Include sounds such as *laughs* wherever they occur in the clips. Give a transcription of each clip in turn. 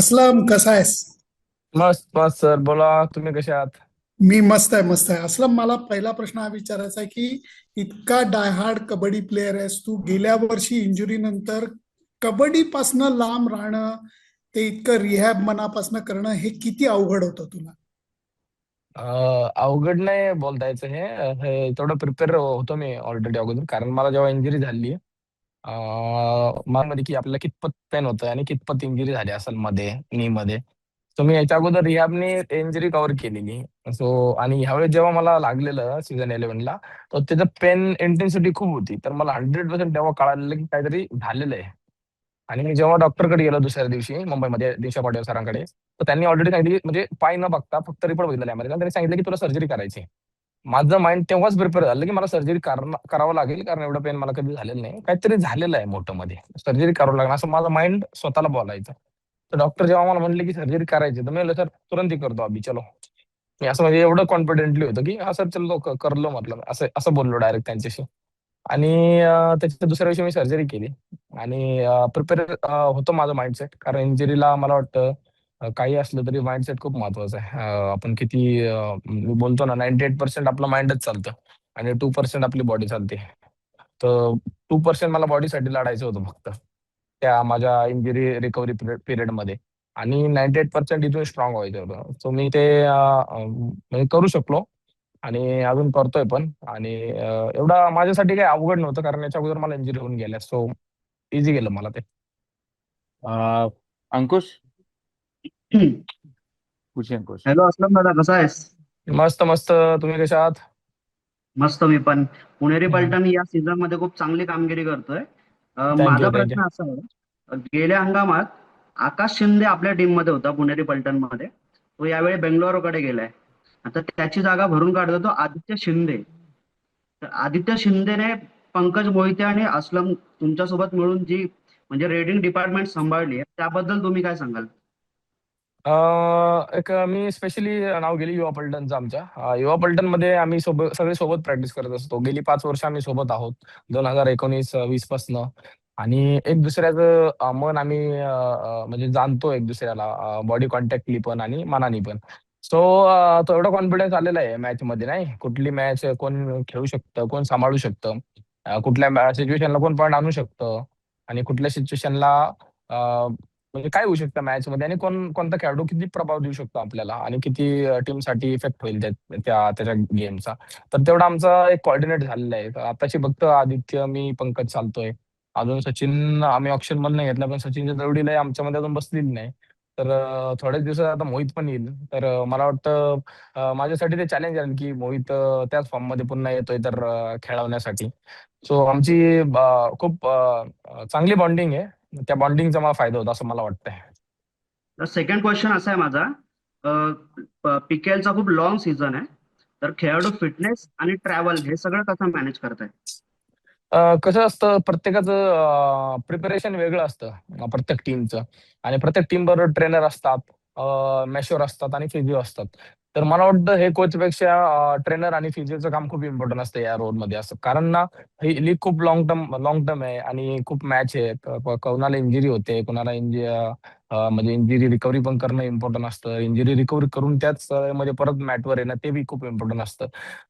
असलम कसा आहेस? मस्त मस्त सर बोला तुम्ही कसे आहात? मी मस्त आहे मस्त आहे. असलम मला पहिला प्रश्न हा विचारायचा आहे की इतका डायहार्ड कबड्डी प्लेअर आहेस तू गेल्या वर्षी इंजुरी नंतर कबड्डीपासनं लांब राहणं ते इतकं रिहॅब मनापासनं करणं हे किती अवघड होतं तुला? अवघड नाही बोलता यायचं हे. हे थोडं प्रिपेअर होतो मी ऑलरेडी अगोदर कारण मला जेव्हा इंजुरी झाली मला मध्ये की आपल्याला कितपत पेन होतं आणि कितपत इंजुरी झाली असेल मध्ये नी मध्ये. सो मी याच्या अगोदर रिहॅबने इंजुरी कव्हर केलेली. सो आणि ह्यावेळेस जेव्हा मला लागलेलं सीझन इलेव्हनला तर त्याचं पेन इंटेन्सिटी खूप होती. तर मला हंड्रेड पर्सेंट तेव्हा कळालेलं की काहीतरी झालेलं आहे. आणि मी जेव्हा डॉक्टरकडे गेलो दुसऱ्या दिवशी मुंबईमध्ये दिशा पाटील सरांकडे तर त्यांनी ऑलरेडी सांगितलं की म्हणजे पाय न बघता फक्त रिपोर्ट बघितलेला आहे. त्यांनी सांगितलं की तुला सर्जरी करायची माझं माइंड तेव्हाच प्रिपेअर झालं की मला सर्जरी करावं लागेल कारण एवढं पेन मला कधी झालेलं नाही. काहीतरी झालेलं आहे मोठं मध्ये सर्जरी करावं लागणार. असं माझं माइंड स्वतःला बोलायचं. तर डॉक्टर जेव्हा मला म्हणले की सर्जरी करायची तर मी सर तुरंत करतो अभि चलो. मी असं म्हणजे एवढं कॉन्फिडेंटली होतं की हा सर चलो करलो म्हटलं. असं असं बोललो डायरेक्ट त्यांच्याशी. आणि त्याच्या दुसऱ्या दिवशी मी सर्जरी केली. आणि प्रिपेअर होतो माझं माइंडसेट कारण इंजुरीला मला वाटतं काही असलं तरी माइंडसेट खूप महत्वाचं आहे. आपण किती बोलतो ना नाईन्टी एट पर्सेंट आपलं माइंडच चालतं आणि टू पर्सेंट आपली बॉडी चालते. तर टू पर्सेंट मला बॉडीसाठी लढायचं होतं फक्त. त्या माझ्या इंजुरी रिकव्हरी पिरियडमध्ये. आणि नाईन्टी एट पर्सेंट इथून स्ट्रॉंग व्हायचं होतं. सो मी ते म्हणजे करू शकलो आणि अजून करतोय पण. आणि एवढा माझ्यासाठी काही अवघड नव्हतं कारण याच्या अगोदर मला इंजुरी होऊन गेल्या. सो इझी गेलं मला ते. अंकुश? *clears throat* हॅलो असलम दादा कसा आहेस? मस्त मस्त. तुम्ही कशा आहात? मस्त मी पण. पुणेरी पलटण या सीझनमध्ये खूप चांगली कामगिरी करतोय. माझा प्रश्न असा आहे गेल्या हंगामात आकाश शिंदे आपल्या टीममध्ये होता पुणेरी पलटणमध्ये तो यावेळी बेंगलोरकडे गेलाय. आता त्याची जागा भरून काढतो तो आदित्य शिंदे. तर आदित्य शिंदेने पंकज मोहिते आणि असलम तुमच्यासोबत मिळून जी म्हणजे रेडिंग डिपार्टमेंट सांभाळली त्याबद्दल तुम्ही काय सांगाल? एक मी स्पेशली नाव गेली युवा पलटणचं आमच्या. युवा पलटणमध्ये आम्ही सोबत सगळे सोबत प्रॅक्टिस करत असतो. गेली पाच वर्ष आम्ही सोबत आहोत. दोन हजार एकोणीस वीस पासन. आणि एक दुसऱ्याचं मन आम्ही म्हणजे जाणतो एक दुसऱ्याला. बॉडी कॉन्टॅक्टली पण आणि मनानी पण. सो तो एवढा कॉन्फिडन्स आलेला आहे मॅच मध्ये नाही. कुठली मॅच कोण खेळू शकतं कोण सांभाळू शकतं. कुठल्या सिच्युएशनला कोण पॉईंट आणू शकतं. आणि कुठल्या सिच्युएशनला म्हणजे काय होऊ शकतं मॅच मध्ये? आणि कोण कोणता खेळाडू किती प्रभाव देऊ शकतो आपल्याला? आणि किती टीमसाठी इफेक्ट होईल त्या त्याच्या गेमचा तर तेवढा आमचा एक कॉर्डिनेट झालेला आहे. आताशी फक्त आदित्य मी पंकज चालतोय. अजून सचिन आम्ही ऑप्शनमध्ये नाही घेतला पण सचिनच्या जोडीला आमच्यामध्ये अजून बसलेली नाही. तर थोड्याच दिवसात आता मोहित पण येईल. तर मला वाटतं माझ्यासाठी ते चॅलेंज आहे की मोहित त्याच फॉर्ममध्ये पुन्हा येतोय तर खेळवण्यासाठी. सो आमची खूप चांगली बॉन्डिंग आहे. त्या बॉन्डिंगचा मला फायदा होता असं मला वाटतंय. सेकंड क्वेश्चन असा आहे माझा. पीकेएलचा खूप लॉंग सीझन आहे. तर खेळाडू फिटनेस आणि ट्रॅव्हल हे सगळं कसं मॅनेज करताय कसं असतं प्रत्येकाचं प्रिपरेशन वेगळं असतं. प्रत्येक टीमचं आणि प्रत्येक टीम बरोबर ट्रेनर असतात. मॅश्युअर असतात आणि फिजिओ असतात. तर मला वाटतं हे कोचपेक्षा ट्रेनर आणि फिजिओचं काम खूप इम्पॉर्टंट असतं या रोलमध्ये. असं कारण ना ही लीग खूप लॉंग टर्म लॉंग टर्म आहे आणि खूप मॅच आहे कोणाला इंजुरी होते कोणाला इंजि म्हणजे इंजुरी रिकव्हरी पण करणं इम्पॉर्टंट असतं. इंजुरी रिकव्हरी करून त्याच म्हणजे परत मॅटवर येणं ते बी खूप इम्पॉर्टंट असतं.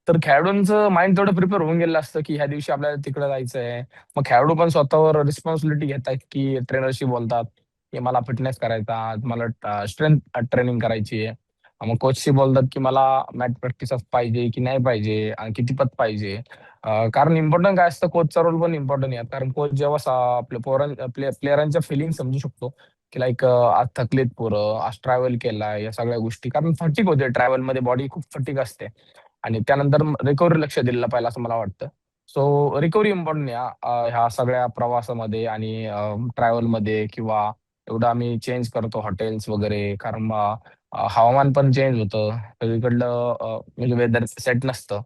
तर खेळाडूंचं माइंड थोडं प्रिपेअर होऊन गेलं असतं की ह्या दिवशी आपल्याला तिकडे जायचं आहे मग खेळाडू पण स्वतःवर रिस्पॉन्सिबिलिटी घेतात की ट्रेनरशी बोलतात की मला फिटनेस करायचा मला स्ट्रेंथ ट्रेनिंग करायची आहे. मग कोचशी बोलतात की मला मॅच प्रॅक्टिस पाहिजे की नाही पाहिजे आणि किती पत पाहिजे. कारण इम्पॉर्टंट काय असतं कोचचा रोल पण इम्पॉर्टंट आहे. कारण कोच जेव्हा आपल्या पोरां प्लेअरांच्या फिलिंग समजू शकतो. की लाईक आज थकलेत पोरं आज ट्रॅव्हल केलाय या सगळ्या गोष्टी. कारण फटिक होते ट्रॅव्हलमध्ये बॉडी खूप फटिक असते. आणि त्यानंतर रिकव्हरी लक्ष दिलं पाहिजे असं मला वाटतं. सो रिकव्हरी इम्पॉर्टंट आहे ह्या सगळ्या प्रवासामध्ये आणि ट्रॅव्हलमध्ये किंवा एवढं आम्ही चेंज करतो हॉटेल्स वगैरे. कारण हवामान पण चेंज होतं. सगळीकडलं म्हणजे वेदर सेट नसतं.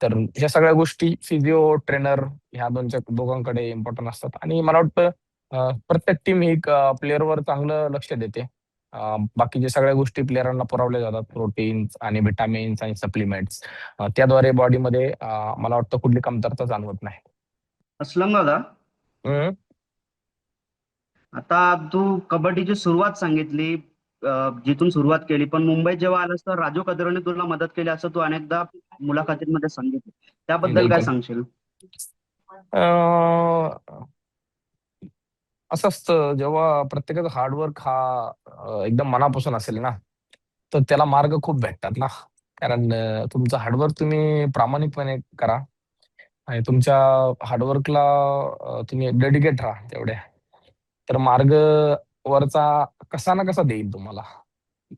तर ह्या सगळ्या गोष्टी फिजिओ ट्रेनर ह्या दोनच्या दोघांकडे इम्पॉर्टंट असतात. आणि मला वाटतं प्रत्येक टीम ही प्लेअरवर चांगलं लक्ष देते. बाकीच्या सगळ्या गोष्टी प्लेअरांना पुरवल्या जातात प्रोटीन्स आणि विटामिन्स आणि सप्लिमेंट्स त्याद्वारे बॉडीमध्ये मला वाटतं कुठली कमतरता जाणवत नाही. असलम दादा? आता तू कबड्डीची सुरुवात सांगितली जिथून सुरुवात केली पण मुंबईत जेव्हा आलास तर राजू कदरोने तुला मदत केली असं तू अनेकदा मुलाखतींमध्ये सांगितलं. त्याबद्दल काय. सांगशील? असं असतं जेव्हा प्रत्येकाचं हार्डवर्क हा एकदम मनापासून असेल ना तर त्याला मार्ग खूप भेटतात ना. कारण तुमचं हार्डवर्क तुम्ही प्रामाणिकपणे करा. आणि तुमच्या हार्डवर्कला तुम्ही डेडिकेट राहा तेवढे तर मार्ग वरचा कसा ना कसा देईल तुम्हाला.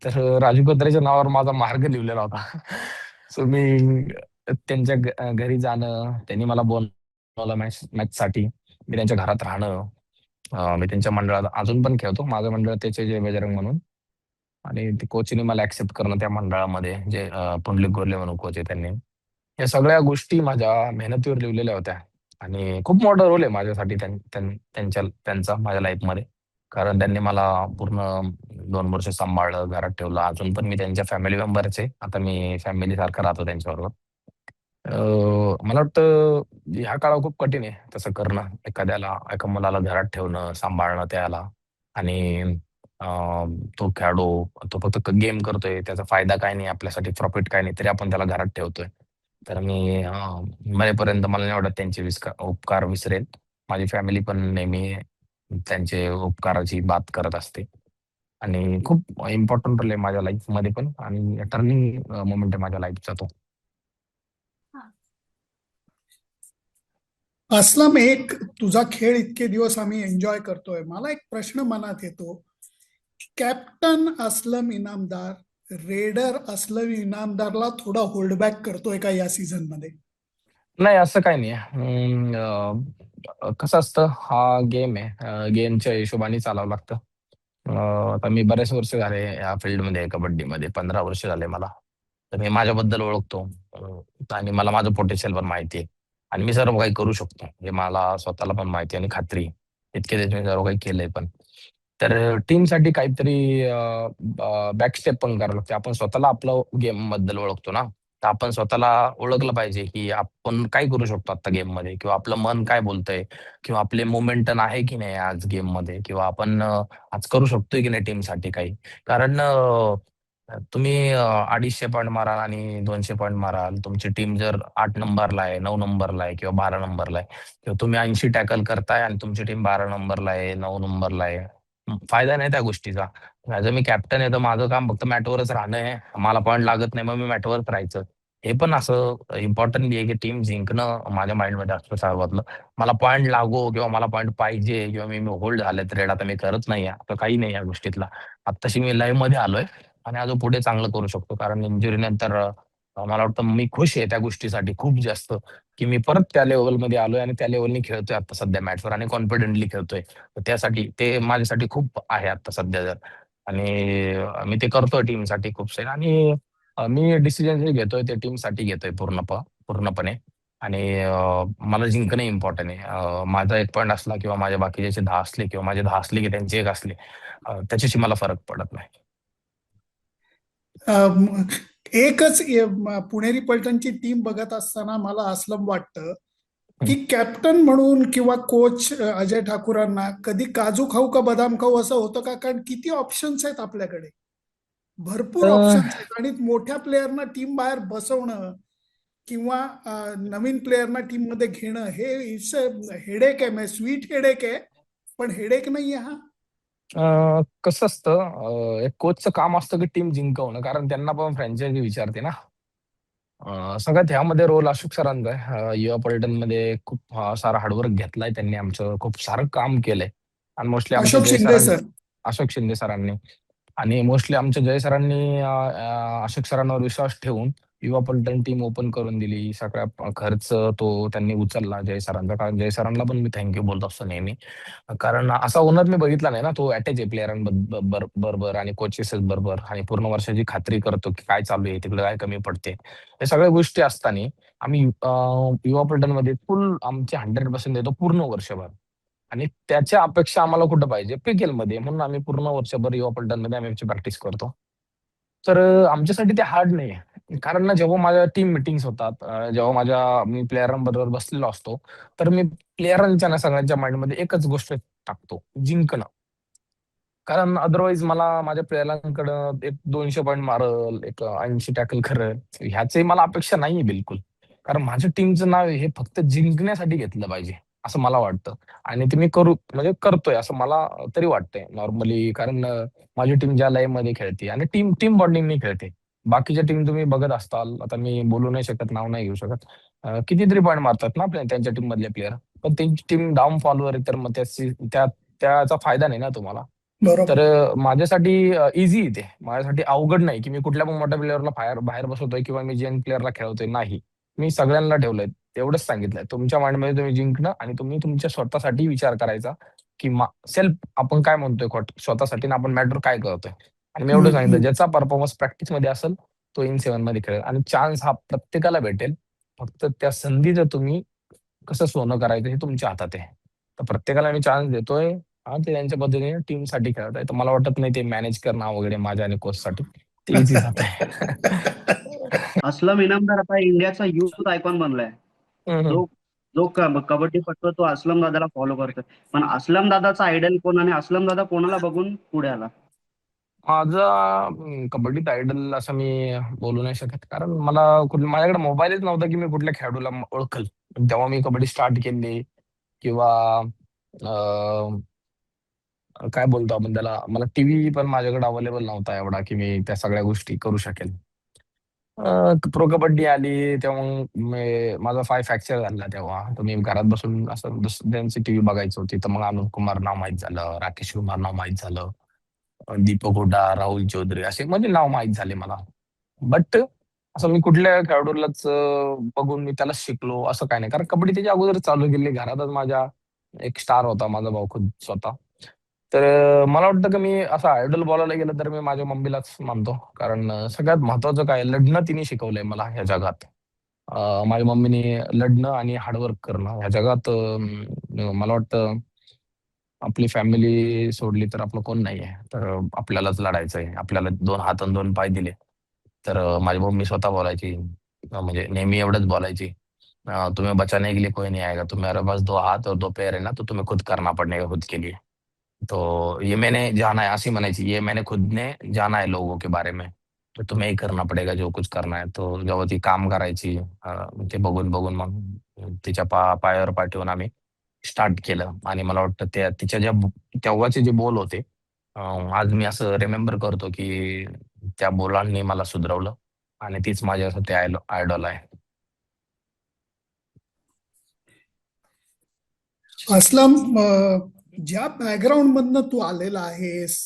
तर राजू कत्रेच्या नावावर माझा मार्ग लिहिलेला होता. *laughs* सो मी त्यांच्या घरी जाणं त्यांनी मला बोलवलं मॅच मॅचसाठी. मी त्यांच्या घरात राहणं मी त्यांच्या मंडळात अजून पण खेळतो. माझं मंडळ त्याचे जे बजरंग म्हणून. आणि ते कोचने मला ऍक्सेप्ट करणं त्या मंडळामध्ये जे पुंडलिक गोरले म्हणून कोच आहे त्यांनी. या सगळ्या गोष्टी माझ्या मेहनतीवर लिहिलेल्या होत्या. आणि खूप मोठा रोल आहे माझ्यासाठी त्यां- त्यां- त्यांच्या त्यांचा माझ्या लाईफमध्ये कारण त्यांनी मला पूर्ण दोन वर्ष सांभाळलं घरात ठेवलं. अजून पण मी त्यांच्या फॅमिली मेंबरच आहे आता मी फॅमिली सारखं राहतो त्यांच्याबरोबर. मला वाटतं ह्या काळात खूप कठीण आहे तसं करणं. एखाद्याला एका मुलाला घरात ठेवणं सांभाळणं त्याला. आणि तो खेळाडू तो फक्त गेम करतोय. त्याचा फायदा काय नाही आपल्यासाठी प्रॉफिट काय नाही तरी आपण त्याला घरात ठेवतोय. तर मी अं, मरेपर्यंत मला नाही वाटत त्यांचे विस्का उपकार विसरेल. माझी फॅमिली पण नेहमी त्यांचे उपकाराची बात करत असते. आणि खूप इम्पॉर्टंट रोल आहे माझ्या लाईफमध्ये पण आणि टर्निंग मोमेंट आहे माझ्या लाईफचा तो. असलम एक तुझा खेळ इतके दिवस आम्ही एन्जॉय करतोय. मला एक प्रश्न मनात येतो. कॅप्टन असलम इनामदार रेडर असलम इनामदारला थोडा होल्डबॅक करतोय का या सीझनमध्ये? नाही असं काही नाही. कसं असतं हा गेम आहे. गेमच्या हिशोबाने चालावं लागतं. आता मी बरेच वर्ष झाले या फील्डमध्ये कबड्डीमध्ये. पंधरा वर्ष झाले मला. तर मी माझ्याबद्दल ओळखतो. आणि मला माझं पोटेन्शियल पण माहिती आहे. आणि मी सर्व काही करू शकतो. हे मला स्वतःला पण माहिती आहे आणि खात्री इतके दिवस मी सर्व काही केलंय पण. तर टीमसाठी काहीतरी बॅकस्टेप पण करावं लागते. आपण स्वतःला आपलं गेमबद्दल ओळखतो ना. तर आपण स्वतःला ओळखलं पाहिजे की आपण काय करू शकतो आता गेममध्ये? किंवा आपलं मन काय बोलतंय? किंवा आपले मोमेंटन आहे की नाही आज गेममध्ये? किंवा आपण आज करू शकतोय की नाही टीमसाठी काही? कारण तुम्ही अडीचशे पॉईंट माराल आणि दोनशे पॉईंट माराल. तुमची टीम जर आठ नंबरला आहे नऊ नंबरला आहे किंवा बारा नंबरला आहे किंवा तुम्ही ऐंशी टॅकल करताय आणि तुमची टीम बारा नंबरला आहे नऊ नंबरला आहे फायदा नाही त्या गोष्टीचा. ऍज मी कॅप्टन आहे तर माझं काम फक्त मॅटवरच राहणं आहे. मला पॉईंट लागत नाही मग मी मॅटवरच राहायचं. हे पण असं इम्पॉर्टंटली आहे की टीम जिंकणं माझ्या माइंडमध्ये असतं सर्वातलं. मला पॉईंट लागो किंवा मला पॉईंट पाहिजे किंवा मी होल्ड झाले ट्रेड आता मी करत नाही आता काही नाही या गोष्टीतला. आत्ताशी मी लाईव्हमध्ये आलोय आणि अजून पुढे चांगलं करू शकतो. कारण इंजुरी नंतर मला वाटतं मी खुश आहे त्या गोष्टीसाठी खूप जास्त. की मी परत त्या लेवलमध्ये आलोय आणि त्या लेवलनी खेळतोय आता सध्या मॅचवर आणि कॉन्फिडेंटली खेळतोय. त्यासाठी ते माझ्यासाठी खूप आहे आता सध्या जर. आणि मी ते करतोय टीमसाठी खूप सारे. आणि मी डिसिजन जे घेतोय ते टीमसाठी घेतोय पूर्ण पूर्णपणे. आणि मला जिंकणं इम्पॉर्टंट आहे. माझा एक पॉईंट असला किंवा माझ्या बाकीचे दहा असले किंवा माझे दहा असले की त्यांचे एक असले त्याच्याशी मला फरक पडत नाही. एकच पुणेरी पलटणची टीम बघत असताना मला असलम वाटतं की कॅप्टन म्हणून किंवा कोच अजय ठाकूरांना कधी काजू खाऊ का बदाम खाऊ असं होतं का? कारण किती ऑप्शन्स आहेत आपल्याकडे. भरपूर ऑप्शन्स आहेत. आणि मोठ्या प्लेयरना टीम बाहेर बसवणं किंवा नवीन प्लेयरना टीममध्ये घेणं हे इट्स हेडेक आहे. स्वीट हेडेक आहे पण हेडेक नाहीये हा. अं, कसं असतं अं, एक कोचचं काम असतं की टीम जिंकवणं कारण त्यांना पण फ्रँचायझी विचारते ना. अं, सगळ्यात ह्यामध्ये रोल अशोक सरांचा आहे. अं, युवा पर्यटनमध्ये खूप अं, सारा हार्डवर्क घेतलाय त्यांनी आमचं खूप सारं काम केलंय. आणि मोस्टली आमच्या अशोक जय शिंदे सरांनी सर. अशोक शिंदे सरांनी. आणि मोस्टली आमच्या जय सरांनी अं, अं, अशोक सरांवर विश्वास ठेवून युवा पलटण टीम ओपन करून दिली सगळ्या खर्च तो त्यांनी उचलला जय सरांचा कारण जय सरांना पण मी थँक्यू बोलत असतो नेहमी. कारण असा ओनर मी बघितला नाही ना तो अटॅच आहे प्लेयरांबरोबर आणि कोचेस बरोबर आणि पूर्ण वर्षाची खात्री करतो की काय चालू आहे तिकडे काय कमी पडते. हे सगळ्या गोष्टी असताना आम्ही युवा युवा पलटणमध्ये फुल आमचे हंड्रेड पर्सेंट देतो पूर्ण वर्षभर. आणि त्याच्या अपेक्षा आम्हाला कुठं पाहिजे? पीकेल मध्ये. म्हणून आम्ही पूर्ण वर्षभर युवा पलटणमध्ये आम्ही आमची प्रॅक्टिस करतो. तर आमच्यासाठी ते हार्ड नाही. आहे कारण ना जेव्हा माझ्या टीम मिटिंग्स होतात जेव्हा माझ्या मी प्लेयरांबरोबर बसलेलो असतो तर मी प्लेयरांच्या ना सगळ्यांच्या माइंडमध्ये एकच गोष्ट टाकतो जिंकणं. कारण अदरवाईज मला माझ्या प्लेयरांकडं एक दोनशे पॉईंट मारल एक ऐंशी टॅकल करेल, ह्याची मला अपेक्षा नाहीये बिलकुल. कारण माझ्या टीमचं नाव हे फक्त जिंकण्यासाठी घेतलं पाहिजे असं मला वाटतं. आणि ते मी करू म्हणजे करतोय असं मला तरी वाटतंय नॉर्मली कारण माझी टीम ज्या लाईव्हमध्ये खेळते आणि टीम टीम बॉन्डिंगने खेळते. बाकीच्या टीम तुम्ही बघत असताल आता मी बोलू नाही शकत नाव नाही घेऊ शकत. अं, कितीतरी पॉईंट मारतात ना आपल्या त्यांच्या टीम मधले प्लेयर पण त्यांची टीम डाऊन फॉलोवर आहे तर मग त्याची त्या त्याचा फायदा नाही ना तुम्हाला. बरोबर. तर अ, माझ्यासाठी इझी ते. माझ्यासाठी अवघड नाही की मी कुठल्या पण मोठ्या प्लेअरला बाहेर बाहेर बसवतोय किंवा मी यंग प्लेअरला खेळवतोय नाही. मी सगळ्यांना ठेवलंय तेवढंच सांगितलंय. तुमच्या माइंडमध्ये तुम्ही जिंकणं आणि तुम्ही तुमच्या स्वतःसाठी विचार करायचा की सेल्फ आपण काय म्हणतोय खोट- स्वतःसाठी आणि आपण मॅटर काय करतोय? आणि मी एवढं सांगितलं. ज्याचा परफॉर्मन्स प्रॅक्टिसमध्ये असेल तो इन सेव्हनमध्ये खेळेल. आणि चान्स हा प्रत्येकाला भेटेल. फक्त त्या संधीचं तुम्ही कसं सोनं करायचं हे तुमच्या हातात आहे. तर प्रत्येकाला मी चान्स देतोय. हा ते त्यांच्या पद्धतीने टीमसाठी खेळत आहे. तर मला वाटत नाही ते मॅनेज करणं वगैरे माझ्या आणि कोच साठी. ते इझी जात आहे. *laughs* असलम इनामदार आता इंडियाचा युथ आयकॉन बनलाय. जो कबड्डी पटतो तो असलम दादाला फॉलो करतोय. पण असलम दादाचा आयडल कोण आणि असलम दादा कोणाला बघून पुढे आला? माझा अं, कबड्डीत आयडल असं मी बोलू नाही शकत. कारण मला कुठ माझ्याकडे मोबाईलच नव्हता की मी कुठल्या खेळाडूला ओळखल. तेव्हा मी कबड्डी स्टार्ट केली किंवा काय बोलतो आपण त्याला? मला टीव्ही पण माझ्याकडे अवेलेबल नव्हता एवढा की मी त्या सगळ्या गोष्टी करू शकेल. प्रो कबड्डी आली तेव्हा मग मी- माझा पाय फ्रॅक्चर झाला तेव्हा. तर मी घरात बसून असं दुसऱ्यांची टीव्ही बघायची होती तर मग अनुप कुमार नाव माहीत झालं राकेश कुमार नाव माहीत झालं. दीपक हुडा राहुल चौधरी असे म्हणजे नाव माहीत झाले मला. बट असं मी कुठल्या खेळाडूलाच बघून मी त्याला शिकलो असं काय नाही. कारण कबड्डी त्याच्या अगोदर चालू केली घरातच माझ्या एक स्टार होता माझा भाऊ खुद स्वतः. तर मला वाटतं की मी असं आयडल बोलायला गेलं तर मी माझ्या मम्मीलाच मानतो. कारण सगळ्यात महत्वाचं काय लढणं तिने शिकवलंय मला ह्या जगात. माझ्या मम्मीने लढणं आणि हार्डवर्क करणं ह्या जगात मला वाटतं आपली फॅमिली सोडली तर आपलं कोण नाही आहे तर आपल्यालाच लढायचं आहे आपल्याला दोन हात आणि दोन पाय दिले. तर माझी मम्मी स्वतः बोलायची. म्हणजे नेहमी एवढंच बोलायची. अं, तुम्हें बचाने के लिए कोई नहीं आएगा तुम्हारे पास दो हाथ और दो पैर है ना तो तुम्हें खुद करना पड़ेगा खुद के लिए तो ये मैंने जाना है अशी म्हणायची. ये मैंने खुद ने जाना है लोगों के बारे में. तो तुम्हें ही करना पड़ेगा जो कुछ करना है. तो जेव्हा ती काम करायची. ते बघून बघून मग तिच्या पा पायावर पाठवून ठेवून आम्ही स्टार्ट केलं. आणि मला वाटतं त्या तिच्या ज्या तेव्हाचे जे बोल होते आज मी असं रिमेंबर करतो की त्या बोलांनी मला सुधरवलं. आणि तीच माझ्यासाठी आयडॉल आहे. असलम ज्या बॅकग्राऊंड मधनं तू आलेला आहेस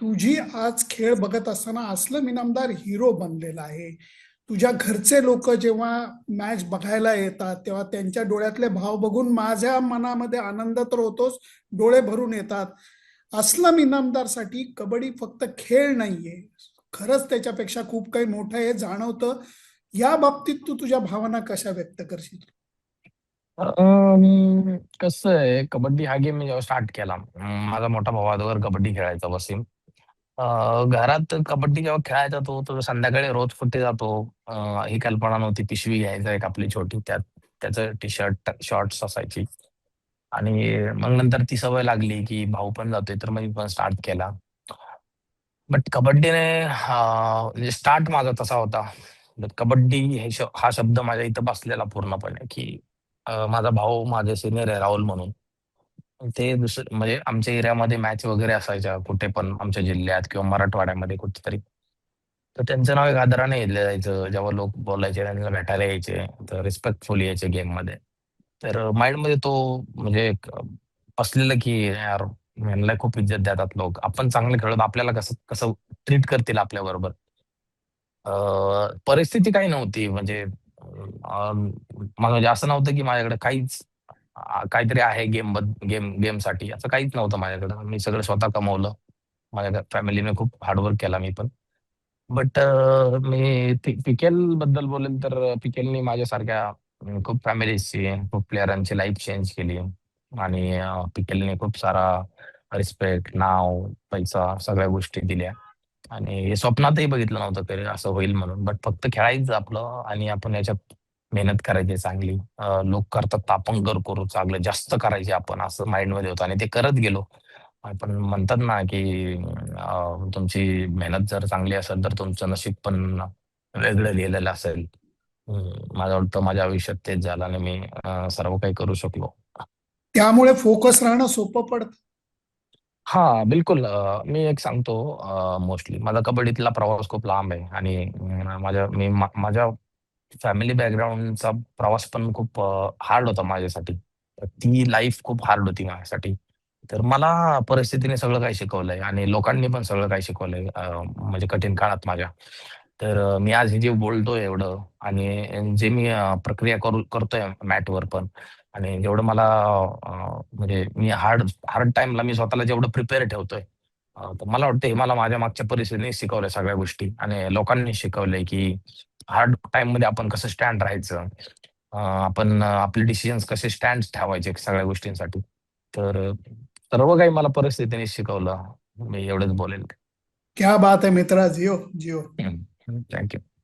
तुझी आज खेळ बघत असताना असलम इनामदार हिरो बनलेला आहे. तुझ्या घरचे लोक जेव्हा मॅच बघायला येतात तेव्हा त्यांच्या डोळ्यातले भाव बघून माझ्या मनामध्ये आनंद तर होतोच डोळे भरून येतात. असलम इनामदारसाठी कबड्डी फक्त खेळ नाहीये. खरंच त्याच्यापेक्षा खूप काही मोठं आहे हे जाणवतं. या बाबतीत तू तुझ्या भावना कशा व्यक्त करशील? कसं आहे कबड्डी हा गेम मी जेव्हा स्टार्ट केला माझा मोठा भाऊ अगोदर कबड्डी खेळायचा वसीम घरात कबड्डी जेव्हा खेळायचा तो तो संध्याकाळी रोज कुठे जातो. अं, ही कल्पना नव्हती. पिशवी घ्यायचा एक आपली छोटी त्यात त्याचं टी शर्ट शॉर्ट्स असायची. आणि मग नंतर ती सवय लागली की भाऊ पण जातोय तर मग मी पण स्टार्ट केला. बट कबड्डीने म्हणजे स्टार्ट माझा तसा होता. बट कबड्डी हे श- हा शब्द माझ्या इथं बसलेला पूर्णपणे की माझा भाऊ माझे सिनियर आहे राहुल म्हणून. ते दुसरं म्हणजे आमच्या एरियामध्ये मॅच वगैरे असायच्या कुठे पण आमच्या जिल्ह्यात किंवा मराठवाड्यामध्ये कुठेतरी. तर त्यांचं नाव एक आदराने घेतलं जायचं. जेव्हा लोक बोलायचे त्यांना भेटायला यायचे तर रिस्पेक्टफुल यायचे गेममध्ये. तर माइंडमध्ये तो म्हणजे एक बसलेलं की यार यांना खूप इज्जत देतात लोक. आपण चांगले खेळत आपल्याला कसं कसं ट्रीट करतील आपल्या बरोबर? परिस्थिती काही नव्हती. म्हणजे मला म्हणजे असं नव्हतं की माझ्याकडे काहीच काहीतरी आहे गेम गेम गेमसाठी असं काहीच नव्हतं माझ्याकडे. मी सगळं स्वतः कमवलं. माझ्या फॅमिलीने खूप हार्डवर्क केला मी पण. बट मी पिकेल बद्दल बोलेल तर पिकेलनी माझ्यासारख्या खूप फॅमिलीजची खूप प्लेयरांची लाईफ चेंज केली. आणि पिकेलने खूप सारा रिस्पेक्ट नाव पैसा सगळ्या गोष्टी दिल्या. आणि हे स्वप्नातही बघितलं नव्हतं तरी असं होईल म्हणून. बट फक्त खेळायचं आपलं आणि आपण याच्यात मेहनत करायची चांगली. लोक करतात तर आपण कर करू चांगलं जास्त करायचे आपण असं माइंडमध्ये होतं आणि ते करत गेलो. आपण म्हणतात ना की अं, तुमची मेहनत जर चांगली असेल तर तुमचं नशीब पण वेगळं लिहिलेलं असेल. मला वाटतं माझ्या आयुष्यात तेच झालं आणि मी अं, सर्व काही करू शकलो. त्यामुळे फोकस राहणं सोपं पडतं. हा बिलकुल. अं, मी एक सांगतो मोस्टली. माझा कबड्डीतला प्रवास खूप लांब आहे आणि अं, माझ्या मी मा- माझ्या फॅमिली बॅकग्राऊंडचा प्रवास पण खूप हार्ड होता माझ्यासाठी. तर ती लाईफ खूप हार्ड होती माझ्यासाठी. तर मला परिस्थितीने सगळं काही शिकवलंय आणि लोकांनी पण सगळं काही शिकवलंय म्हणजे कठीण काळात माझ्या. तर मी आज हे जे बोलतोय एवढं आणि जे मी प्रक्रिया करू करतोय मॅटवर पण आणि जेवढं मला म्हणजे मी हार्ड हार्ड टाइमला मी स्वतःला जेवढं प्रिपेअर ठेवतोय तर मला वाटतं हे मला माझ्या मागच्या परिस्थितीने शिकवलंय सगळ्या गोष्टी आणि लोकांनी शिकवलंय की हार्ड टाइममध्ये आपण कसं स्टँड राहायचं? आपण आपले डिसिजन्स कसे स्टँड ठेवायचे सगळ्या गोष्टींसाठी? तर सर्व काही मला परिस्थितीने शिकवलं. मी एवढंच बोलेल क्या बात आहे मित्रा जिओ. जिओ थँक्यू